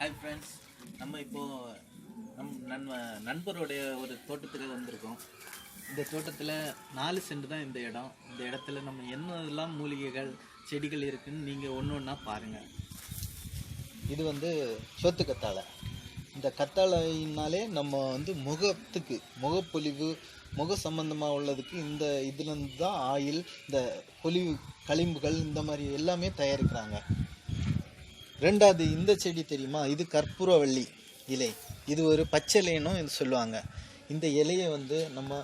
Hi friends நம்ம இப்போது நம் நண்ப நண்பருடைய ஒரு தோட்டத்துக்கு வந்திருக்கோம். இந்த தோட்டத்தில் நாலு சென்ட் தான் இந்த இடம். இந்த இடத்துல நம்ம என்னெல்லாம் மூலிகைகள் செடிகள் இருக்குன்னு நீங்கள் ஒன்று ஒன்றா பாருங்கள் இது வந்து சோத்து கத்தாழை. இந்த கத்தாழைனாலே நம்ம வந்து முகத்துக்கு முகப்பொலிவு முக சம்பந்தமாக உள்ளதுக்கு இந்த இதுலேருந்து தான் ஆயில் இந்த பொலிவு களிம்புகள் இந்த மாதிரி எல்லாமே தயாரிக்கிறாங்க. ரெண்டாவது இந்த செடி தெரியுமா? இது கற்பூரவள்ளி இலை. இது ஒரு பச்சை இலைன்னும் இது சொல்லுவாங்க. இந்த இலையை வந்து நம்ம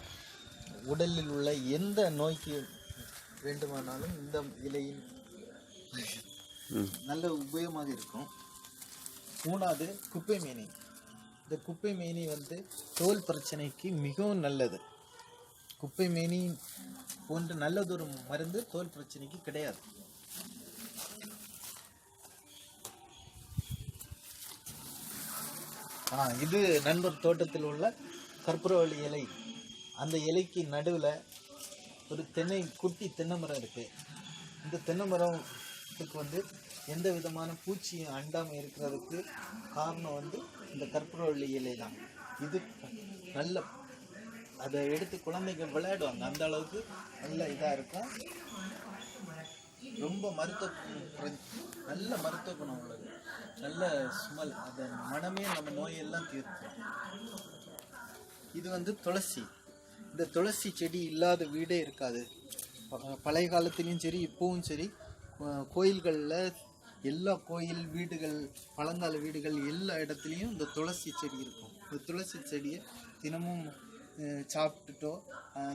உடலில் உள்ள எந்த நோய்க்கு வேண்டுமானாலும் இந்த இலையின் நல்ல உபயோகமாக இருக்கும். மூணாவது குப்பை மேனி. இந்த குப்பை மேனி வந்து தோல் பிரச்சனைக்கு மிகவும் நல்லது. குப்பை மேனி போன்ற நல்லதொரு மருந்து தோல் பிரச்சனைக்கு கிடையாது. இது நண்பர் தோட்டத்தில் உள்ள கற்பூரவள்ளி இலை. அந்த இலைக்கு நடுவில் ஒரு தென்னை குட்டி தென்னை மரம் இருக்குது இந்த தென்னை மரத்துக்கு வந்து எந்த விதமான பூச்சியும் அண்டாமல் இருக்கிறதுக்கு காரணம் வந்து இந்த கற்பூரவள்ளி இலை தான். இது நல்ல அதை எடுத்து குழந்தைகள் விளையாடுவாங்க. அந்த அளவுக்கு நல்ல இதாக இருக்கும். ரொம்ப மருத்துவ குணம் நல்ல மருத்துவ குணம் உள்ளது. நல்ல ஸ்மெல் அந்த மனமே நம்ம நோயெல்லாம் தீர்க்கும். இது வந்து துளசி. இந்த துளசி செடி இல்லாத வீடே இருக்காது. பழைய காலத்துலேயும் சரி இப்போவும் சரி கோயில்களில் எல்லா கோயில் வீடுகள் பழங்கால வீடுகள் எல்லா இடத்துலையும் இந்த துளசி செடி இருக்கும். இந்த துளசி செடியை தினமும் சாப்பிட்டுட்டோ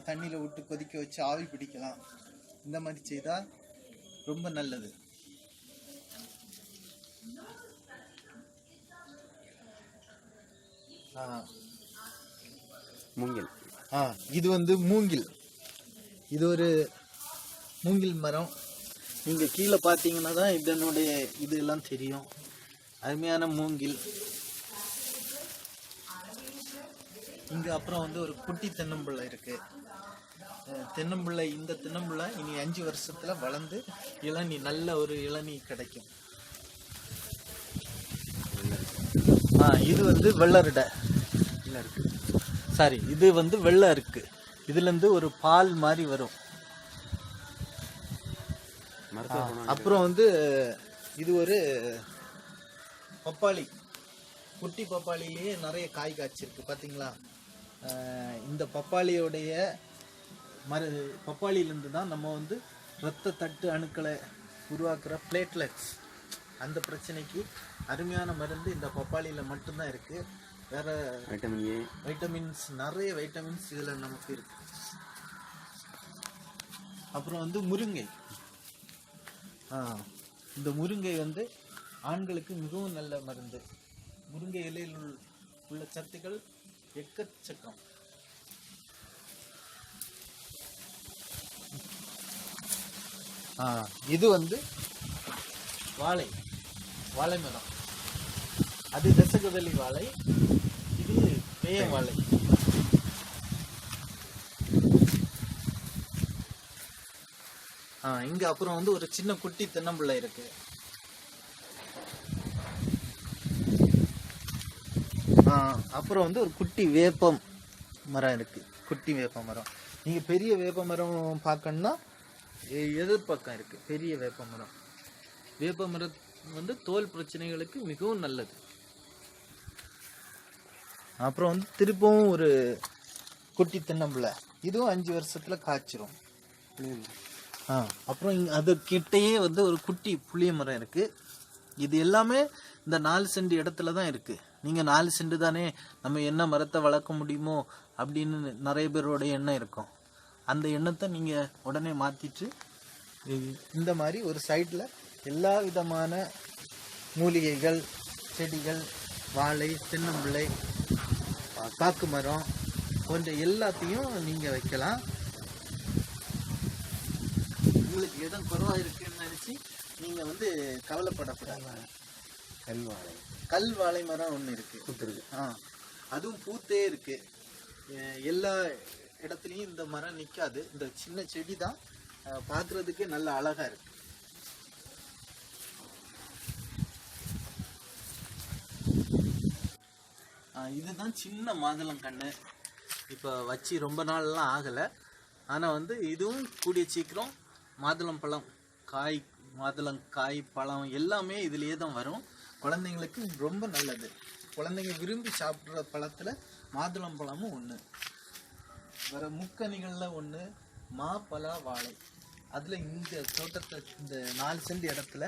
தண்ணியில் விட்டு கொதிக்க வச்சு ஆவி பிடிக்கலாம். இந்த மாதிரி செய்தால் ரொம்ப நல்லது. மூங்கில். ஆ இது வந்து மூங்கில். இது ஒரு மூங்கில் மரம். நீங்கள் கீழே பார்த்தீங்கன்னா தான் இதனுடைய இது எல்லாம் தெரியும். அருமையான மூங்கில். இங்கே அப்புறம் வந்து ஒரு குட்டி தென்னம்பிள்ளை இருக்கு. அஹ் தென்னம்பிள்ளை இந்த தென்னம்பிள்ளை இனி அஞ்சு வருஷத்துல வளர்ந்து இளநீ நல்ல ஒரு இளநீ கிடைக்கும். ஆ இது வந்து வெள்ளரிடை. இல்லை இருக்கு. சாரி இது வந்து வெள்ளை இருக்கு இதுலேருந்து ஒரு பால் மாதிரி வரும். அப்புறம் வந்து இது ஒரு பப்பாளி. குட்டி பப்பாளிலேயே நிறைய காய் காய்ச்சிருக்கு பார்த்தீங்களா இந்த பப்பாளியோடைய மரு பப்பாளியிலேருந்து தான் நம்ம வந்து இரத்த தட்டு அணுக்களை உருவாக்குற பிளேட்லெட்ஸ் அந்த பிரச்சனைக்கு அருமையான மருந்து இந்த பப்பாளியில் மட்டும்தான் இருக்குது வேற வைட்டமின் ஏ வைட்டமின்ஸ் நிறைய வைட்டமின்ஸ் இதில் நமக்கு இருக்கு. அப்புறம் வந்து முருங்கை. ஆ இந்த முருங்கை வந்து ஆண்களுக்கு மிகவும் நல்ல மருந்து. முருங்கை இலையில் உள்ள- சத்துக்கள் எக்கச்சக்கம். ஆ இது வந்து வாழை வாழை மரம். அது தசகதளி வாழை வாழை ஆ இங்க அப்புறம் வந்து ஒரு சின்ன குட்டி தென்னம்பிள்ளை இருக்கு. அப்புறம் வந்து ஒரு குட்டி வேப்பம் மரம் இருக்கு. குட்டி வேப்ப மரம். நீங்க பெரிய வேப்ப மரம் பார்க்கணும்னா எதிர்பக்கம் இருக்கு. பெரிய வேப்ப மரம். வேப்ப மரம் வந்து தோல் பிரச்சனைகளுக்கு மிகவும் நல்லது. அப்புறம் வந்து திருப்பவும் ஒரு குட்டி தென்னம்பிள்ளை. இதுவும் அஞ்சு வருஷத்துல காய்ச்சிரும். ஆ அப்புறம் அது கிட்டேயே வந்து ஒரு குட்டி புளிய மரம் இருக்கு. இது எல்லாமே இந்த நாலு சென்ட் இடத்துல தான் இருக்கு. நீங்க நாலு சென்ட் தானே நம்ம என்ன மரத்தை வளர்க்க முடியுமோ அப்படின்னு நிறைய பேரோட எண்ணம் இருக்கும். அந்த எண்ணத்தை நீங்க உடனே மாத்திட்டு இ- இந்த மாதிரி ஒரு சைடில் எல்லா விதமான மூலிகைகள் செடிகள் வாழை தென்னம்பிள்ளை பாக்கு மரம் போன்ற எல்லாத்தையும் நீங்க வைக்கலாம். உங்களுக்கு இடம் குறவா இருக்குன்னு நினைச்சு நீங்க வந்து கவலைப்படக்கூடாது. கல்வாழை. கல் வாழை மரம் ஒன்று இருக்கு. பூத்திருக்கு. ஆ அதுவும் பூத்தே இருக்கு. அஹ் எல்லா இடத்துலையும் இந்த மரம் நிற்காது இந்த சின்ன செடி தான் பார்க்கறதுக்கே நல்ல அழகா இருக்கு. இதுதான் சின்ன மாதுளம் கன்று இப்போ வச்சு ரொம்ப நாள்லாம் ஆகலை. ஆனால் வந்து இதுவும் கூடிய சீக்கிரம் மாதுளம் பழம் காய் மாதுளம் காய் பழம் எல்லாமே இதுலேயே தான் வரும். குழந்தைங்களுக்கு ரொம்ப நல்லது. குழந்தைங்க விரும்பி சாப்பிட்ற பழத்தில் மாதுளம் பழமும் ஒன்று வர முக்கணிகளில் ஒன்று மாப்பலா வாழை. அதில் இந்த தோட்டத்தை இந்த நாலு சென்ட் இடத்துல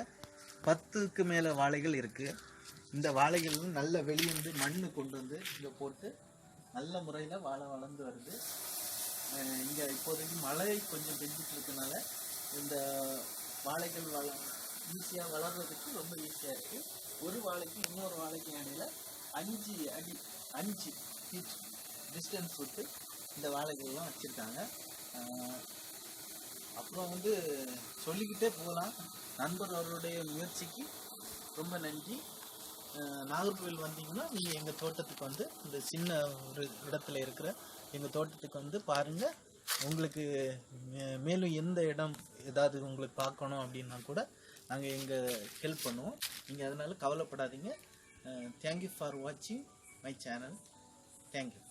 பத்துக்கு மேலே வாழைகள் இருக்குது இந்த வாழைகள் நல்ல வெளியேந்து மண்ணு கொண்டு வந்து இங்கே போட்டு நல்ல முறையில் வாழை வளர்ந்து வருது. இங்கே இப்போதைக்கு மழை கொஞ்சம் பெஞ்சிட்டு இருக்கனால இந்த வாழைகள் வள ஈஸியாக வளர்றதுக்கு ரொம்ப ஈஸியாக இருக்குது ஒரு வாழைக்கு இன்னொரு வாழைக்கு இடையில அஞ்சு அடி அஞ்சு ஃபீட் டிஸ்டன்ஸ் விட்டு இந்த வாழைகள்லாம் வச்சுருக்காங்க. அப்புறம் வந்து சொல்லிக்கிட்டே போகலாம். நண்பர் அவருடைய முயற்சிக்கு ரொம்ப நன்றி. நாகர்கோவில் வந்தீங்கன்னா நீங்கள் எங்கள் தோட்டத்துக்கு வந்து இந்த சின்ன ஒரு இடத்துல இருக்கிற எங்கள் தோட்டத்துக்கு வந்து பாருங்கள் உங்களுக்கு மே- மேலும் எந்த இடம் ஏதாவது உங்களுக்கு பார்க்கணும் அப்படின்னா கூட நாங்கள் எங்கள் ஹெல்ப் பண்ணுவோம். நீங்கள் அதனால் கவலைப்படாதீங்க. தேங்க்யூ ஃபார் வாட்சிங் மை சேனல் தேங்க்யூ